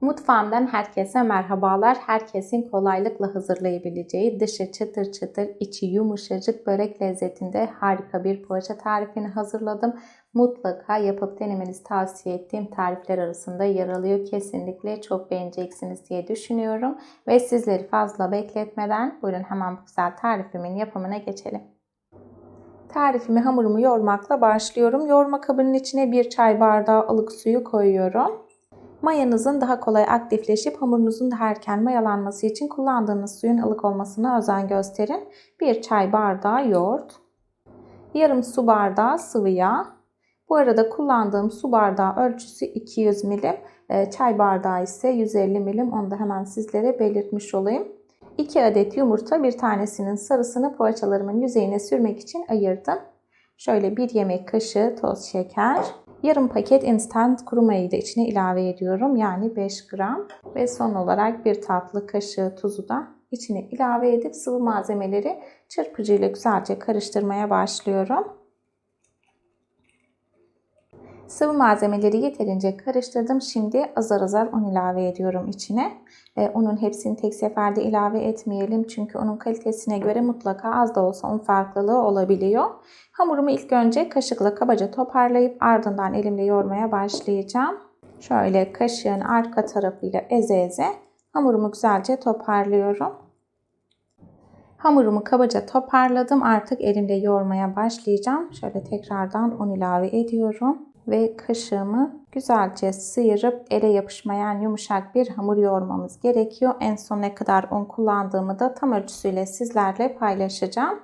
Mutfağımdan herkese merhabalar. Herkesin kolaylıkla hazırlayabileceği dışı çıtır çıtır, içi yumuşacık börek lezzetinde harika bir poğaça tarifini hazırladım. Mutlaka yapıp denemenizi tavsiye ettiğim tarifler arasında yer alıyor. Kesinlikle çok beğeneceksiniz diye düşünüyorum. Ve sizleri fazla bekletmeden buyurun hemen bu güzel tarifimin yapımına geçelim. Tarifimi hamurumu yoğurmakla başlıyorum. Yoğurma kabının içine bir çay bardağı ılık suyu koyuyorum. Mayanızın daha kolay aktifleşip hamurunuzun daha erken mayalanması için kullandığınız suyun ılık olmasına özen gösterin. Bir çay bardağı yoğurt, yarım su bardağı sıvı yağ. Bu arada kullandığım su bardağı ölçüsü 200 milim, e, çay bardağı ise 150 milim. Onu da hemen sizlere belirtmiş olayım. 2 adet yumurta bir tanesinin sarısını poğaçalarımın yüzeyine sürmek için ayırdım. Şöyle bir yemek kaşığı toz şeker, Yarım paket instant kuru mayayı da içine ilave ediyorum. Yani 5 gram. Ve son olarak bir tatlı kaşığı tuzu da içine ilave edip sıvı malzemeleri çırpıcıyla güzelce karıştırmaya başlıyorum. Sıvı malzemeleri yeterince karıştırdım. Şimdi azar azar un ilave ediyorum içine. Ee, unun hepsini tek seferde ilave etmeyelim. Çünkü unun kalitesine göre mutlaka az da olsa un farklılığı olabiliyor. Hamurumu ilk önce kaşıkla kabaca toparlayıp ardından elimle yoğurmaya başlayacağım. Şöyle kaşığın arka tarafıyla eze eze hamurumu güzelce toparlıyorum. Hamurumu kabaca toparladım. Artık elimle yoğurmaya başlayacağım. Şöyle tekrardan un ilave ediyorum ve kaşığımı güzelce sıyırıp ele yapışmayan yumuşak bir hamur yoğurmamız gerekiyor. En son ne kadar un kullandığımı da tam ölçüsüyle sizlerle paylaşacağım.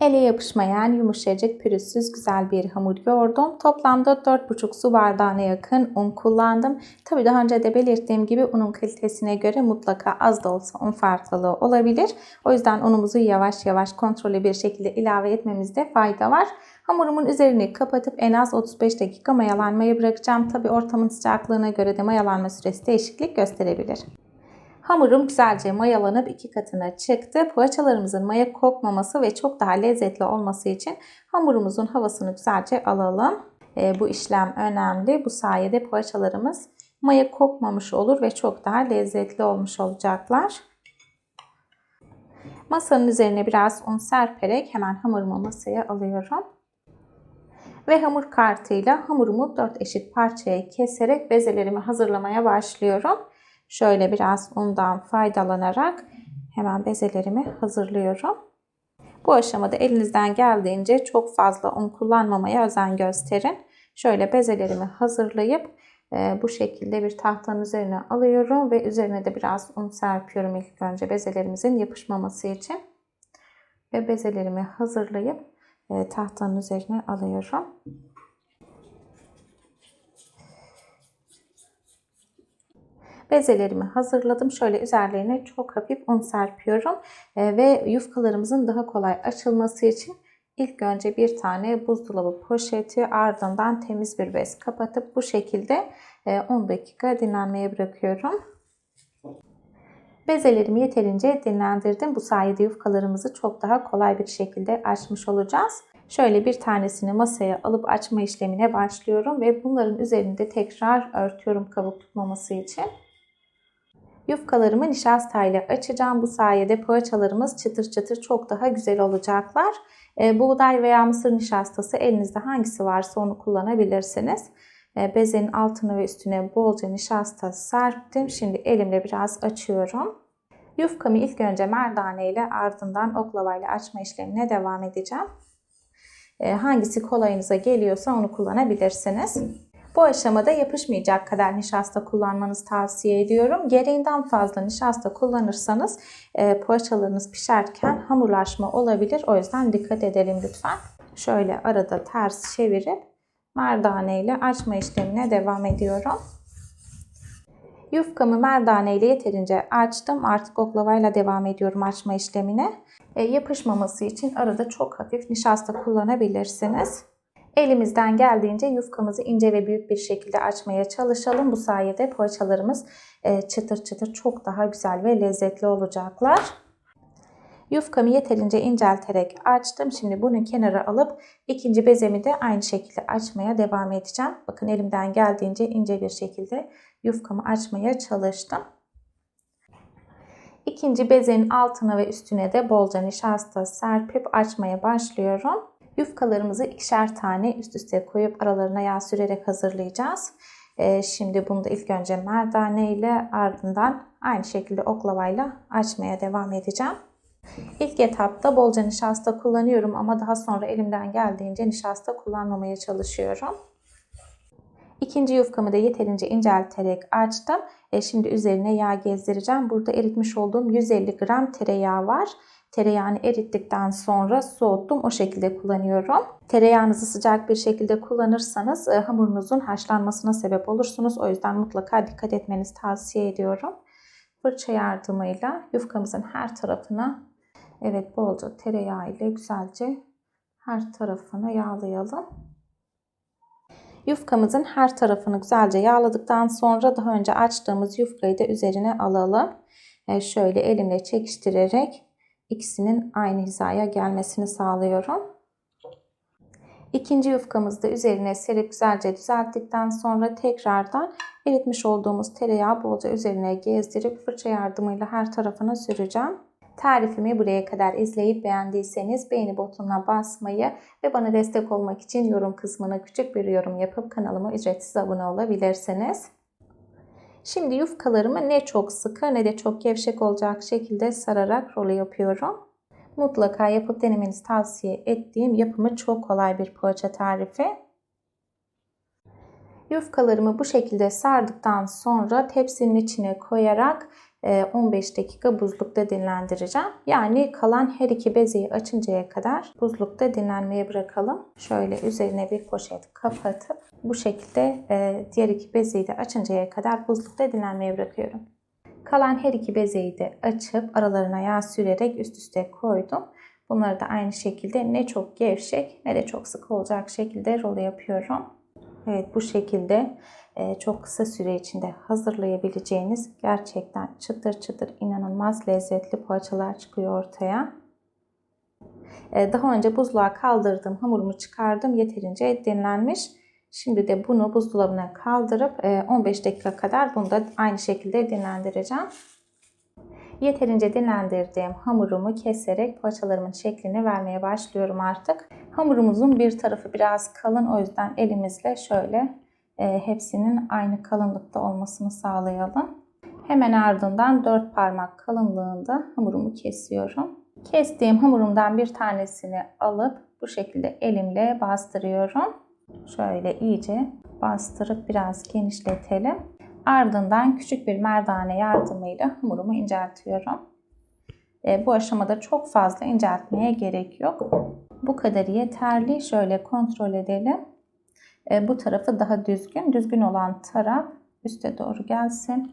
Ele yapışmayan yumuşacık pürüzsüz güzel bir hamur yoğurdum. Toplamda 4,5 su bardağına yakın un kullandım. Tabi daha önce de belirttiğim gibi unun kalitesine göre mutlaka az da olsa un farklılığı olabilir. O yüzden unumuzu yavaş yavaş kontrollü bir şekilde ilave etmemizde fayda var. Hamurumun üzerini kapatıp en az 35 dakika mayalanmaya bırakacağım. Tabi ortamın sıcaklığına göre de mayalanma süresi değişiklik gösterebilir. Hamurum güzelce mayalanıp iki katına çıktı. Poğaçalarımızın maya kokmaması ve çok daha lezzetli olması için hamurumuzun havasını güzelce alalım. E, bu işlem önemli. Bu sayede poğaçalarımız maya kokmamış olur ve çok daha lezzetli olmuş olacaklar. Masanın üzerine biraz un serperek hemen hamurumu masaya alıyorum. Ve hamur kartıyla hamurumu 4 eşit parçaya keserek bezelerimi hazırlamaya başlıyorum. Şöyle biraz undan faydalanarak hemen bezelerimi hazırlıyorum. Bu aşamada elinizden geldiğince çok fazla un kullanmamaya özen gösterin. Şöyle bezelerimi hazırlayıp e, bu şekilde bir tahtanın üzerine alıyorum ve üzerine de biraz un serpiyorum ilk önce bezelerimizin yapışmaması için. Ve bezelerimi hazırlayıp tahtanın üzerine alıyorum. Bezelerimi hazırladım. Şöyle üzerlerine çok hafif un serpiyorum. E, ve yufkalarımızın daha kolay açılması için ilk önce bir tane buzdolabı poşeti ardından temiz bir bez kapatıp bu şekilde 10 e, dakika dinlenmeye bırakıyorum. Bezelerimi yeterince dinlendirdim. Bu sayede yufkalarımızı çok daha kolay bir şekilde açmış olacağız. Şöyle bir tanesini masaya alıp açma işlemine başlıyorum ve bunların üzerinde tekrar örtüyorum kabuk tutmaması için. Yufkalarımı nişastayla açacağım. Bu sayede poğaçalarımız çıtır çıtır çok daha güzel olacaklar. E, buğday veya mısır nişastası elinizde hangisi varsa onu kullanabilirsiniz. E, bezenin altına ve üstüne bolca nişasta serptim. Şimdi elimle biraz açıyorum. Yufkamı ilk önce merdane ile ardından oklava ile açma işlemine devam edeceğim. E, hangisi kolayınıza geliyorsa onu kullanabilirsiniz. Bu aşamada yapışmayacak kadar nişasta kullanmanızı tavsiye ediyorum. Gereğinden fazla nişasta kullanırsanız e, poğaçalarınız pişerken hamurlaşma olabilir. O yüzden dikkat edelim lütfen. Şöyle arada ters çevirip merdane ile açma işlemine devam ediyorum. Yufkamı merdane ile yeterince açtım. Artık oklavayla devam ediyorum açma işlemine. E, yapışmaması için arada çok hafif nişasta kullanabilirsiniz. Elimizden geldiğince yufkamızı ince ve büyük bir şekilde açmaya çalışalım. Bu sayede poğaçalarımız e, çıtır çıtır çok daha güzel ve lezzetli olacaklar. Yufkamı yeterince incelterek açtım. Şimdi bunu kenara alıp ikinci bezemi de aynı şekilde açmaya devam edeceğim. Bakın elimden geldiğince ince bir şekilde yufkamı açmaya çalıştım. İkinci bezenin altına ve üstüne de bolca nişasta serpip açmaya başlıyorum. Yufkalarımızı ikişer tane üst üste koyup aralarına yağ sürerek hazırlayacağız. Ee, şimdi bunu da ilk önce merdane ile ardından aynı şekilde oklavayla açmaya devam edeceğim. İlk etapta bolca nişasta kullanıyorum ama daha sonra elimden geldiğince nişasta kullanmamaya çalışıyorum. İkinci yufkamı da yeterince incelterek açtım. E şimdi üzerine yağ gezdireceğim. Burada eritmiş olduğum 150 gram tereyağı var. Tereyağını erittikten sonra soğuttum. O şekilde kullanıyorum. Tereyağınızı sıcak bir şekilde kullanırsanız e, hamurunuzun haşlanmasına sebep olursunuz. O yüzden mutlaka dikkat etmenizi tavsiye ediyorum. Fırça yardımıyla yufkamızın her tarafına evet bolca tereyağı ile güzelce her tarafını yağlayalım. Yufkamızın her tarafını güzelce yağladıktan sonra daha önce açtığımız yufkayı da üzerine alalım. E, şöyle elimle çekiştirerek ikisinin aynı hizaya gelmesini sağlıyorum. İkinci yufkamızı da üzerine serip güzelce düzelttikten sonra tekrardan eritmiş olduğumuz tereyağı bolca üzerine gezdirip fırça yardımıyla her tarafına süreceğim. Tarifimi buraya kadar izleyip beğendiyseniz beğeni butonuna basmayı ve bana destek olmak için yorum kısmına küçük bir yorum yapıp kanalıma ücretsiz abone olabilirsiniz. Şimdi yufkalarımı ne çok sıkı ne de çok gevşek olacak şekilde sararak rolu yapıyorum. Mutlaka yapıp denemenizi tavsiye ettiğim yapımı çok kolay bir poğaça tarifi. Yufkalarımı bu şekilde sardıktan sonra tepsinin içine koyarak 15 e, dakika buzlukta dinlendireceğim. Yani kalan her iki bezeyi açıncaya kadar buzlukta dinlenmeye bırakalım. Şöyle üzerine bir poşet kapatıp bu şekilde e, diğer iki bezeyi de açıncaya kadar buzlukta dinlenmeye bırakıyorum. Kalan her iki bezeyi de açıp aralarına yağ sürerek üst üste koydum. Bunları da aynı şekilde ne çok gevşek ne de çok sık olacak şekilde rol yapıyorum. Evet bu şekilde çok kısa süre içinde hazırlayabileceğiniz gerçekten çıtır çıtır inanılmaz lezzetli poğaçalar çıkıyor ortaya. E, daha önce buzluğa kaldırdığım hamurumu çıkardım. Yeterince dinlenmiş. Şimdi de bunu buzdolabına kaldırıp 15 e, dakika kadar bunu da aynı şekilde dinlendireceğim. Yeterince dinlendirdiğim hamurumu keserek poğaçalarımın şeklini vermeye başlıyorum artık. Hamurumuzun bir tarafı biraz kalın o yüzden elimizle şöyle e, hepsinin aynı kalınlıkta olmasını sağlayalım. Hemen ardından 4 parmak kalınlığında hamurumu kesiyorum. Kestiğim hamurumdan bir tanesini alıp bu şekilde elimle bastırıyorum. Şöyle iyice bastırıp biraz genişletelim. Ardından küçük bir merdane yardımıyla hamurumu inceltiyorum. E, bu aşamada çok fazla inceltmeye gerek yok. Bu kadar yeterli. Şöyle kontrol edelim. E, bu tarafı daha düzgün. Düzgün olan taraf üste doğru gelsin.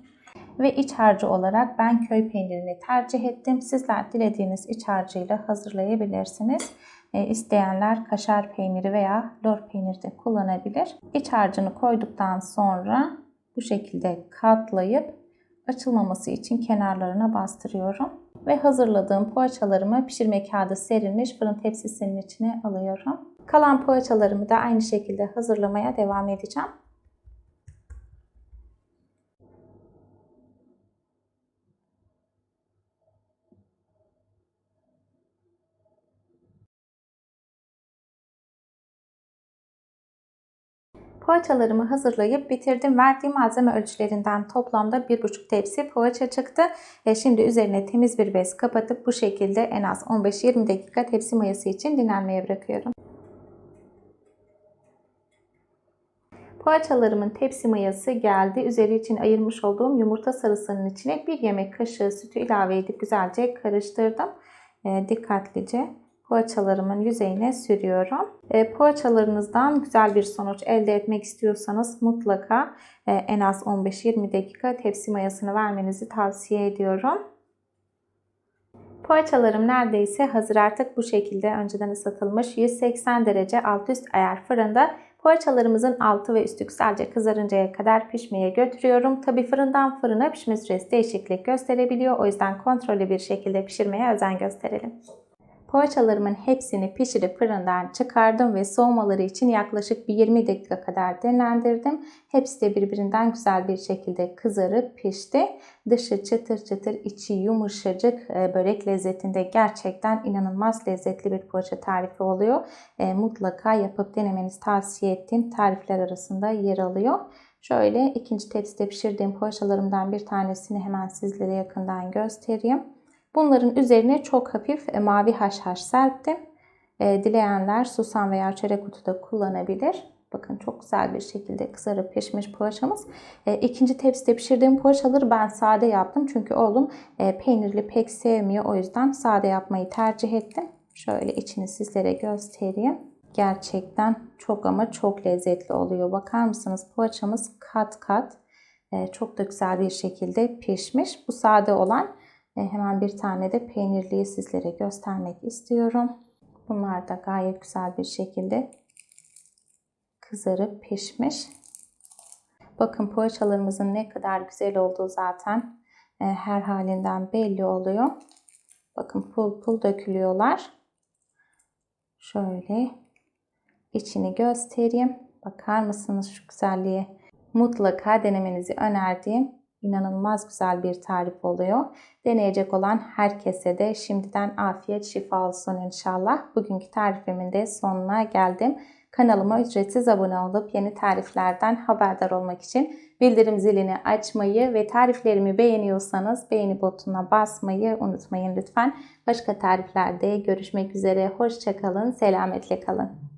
Ve iç harcı olarak ben köy peynirini tercih ettim. Sizler dilediğiniz iç harcıyla hazırlayabilirsiniz. E, isteyenler kaşar peyniri veya lor peyniri de kullanabilir. İç harcını koyduktan sonra bu şekilde katlayıp açılmaması için kenarlarına bastırıyorum. Ve hazırladığım poğaçalarımı pişirme kağıdı serilmiş fırın tepsisinin içine alıyorum. Kalan poğaçalarımı da aynı şekilde hazırlamaya devam edeceğim. Poğaçalarımı hazırlayıp bitirdim. Verdiğim malzeme ölçülerinden toplamda 1,5 tepsi poğaça çıktı. E şimdi üzerine temiz bir bez kapatıp bu şekilde en az 15-20 dakika tepsi mayası için dinlenmeye bırakıyorum. Poğaçalarımın tepsi mayası geldi. Üzeri için ayırmış olduğum yumurta sarısının içine bir yemek kaşığı sütü ilave edip güzelce karıştırdım. E, dikkatlice poğaçalarımın yüzeyine sürüyorum. E, poğaçalarınızdan güzel bir sonuç elde etmek istiyorsanız mutlaka e, en az 15-20 dakika tepsi mayasını vermenizi tavsiye ediyorum. Poğaçalarım neredeyse hazır artık bu şekilde önceden ısıtılmış 180 derece alt üst ayar fırında Poğaçalarımızın altı ve üstü güzelce kızarıncaya kadar pişmeye götürüyorum. Tabi fırından fırına pişme süresi değişiklik gösterebiliyor. O yüzden kontrollü bir şekilde pişirmeye özen gösterelim. Poğaçalarımın hepsini pişirip fırından çıkardım ve soğumaları için yaklaşık bir 20 dakika kadar dinlendirdim. Hepsi de birbirinden güzel bir şekilde kızarıp pişti. Dışı çıtır çıtır, içi yumuşacık, e, börek lezzetinde gerçekten inanılmaz lezzetli bir poğaça tarifi oluyor. E, mutlaka yapıp denemenizi tavsiye ettiğim tarifler arasında yer alıyor. Şöyle ikinci tepside pişirdiğim poğaçalarımdan bir tanesini hemen sizlere yakından göstereyim. Bunların üzerine çok hafif e, mavi haşhaş serptim. E, dileyenler susam veya çörek otu da kullanabilir. Bakın çok güzel bir şekilde kızarıp pişmiş poğaçamız. E, ikinci tepside pişirdiğim poğaçaları ben sade yaptım. Çünkü oğlum e, peynirli pek sevmiyor. O yüzden sade yapmayı tercih ettim. Şöyle içini sizlere göstereyim. Gerçekten çok ama çok lezzetli oluyor. Bakar mısınız poğaçamız kat kat çok da güzel bir şekilde pişmiş. Bu sade olan hemen bir tane de peynirliyi sizlere göstermek istiyorum. Bunlar da gayet güzel bir şekilde kızarıp pişmiş. Bakın poğaçalarımızın ne kadar güzel olduğu zaten e, her halinden belli oluyor. Bakın pul pul dökülüyorlar. Şöyle içini göstereyim. Bakar mısınız şu güzelliğe? Mutlaka denemenizi önerdiğim inanılmaz güzel bir tarif oluyor. Deneyecek olan herkese de şimdiden afiyet şifa olsun inşallah. Bugünkü tarifimin de sonuna geldim. Kanalıma ücretsiz abone olup yeni tariflerden haberdar olmak için bildirim zilini açmayı ve tariflerimi beğeniyorsanız beğeni butonuna basmayı unutmayın lütfen. Başka tariflerde görüşmek üzere. Hoşçakalın, selametle kalın.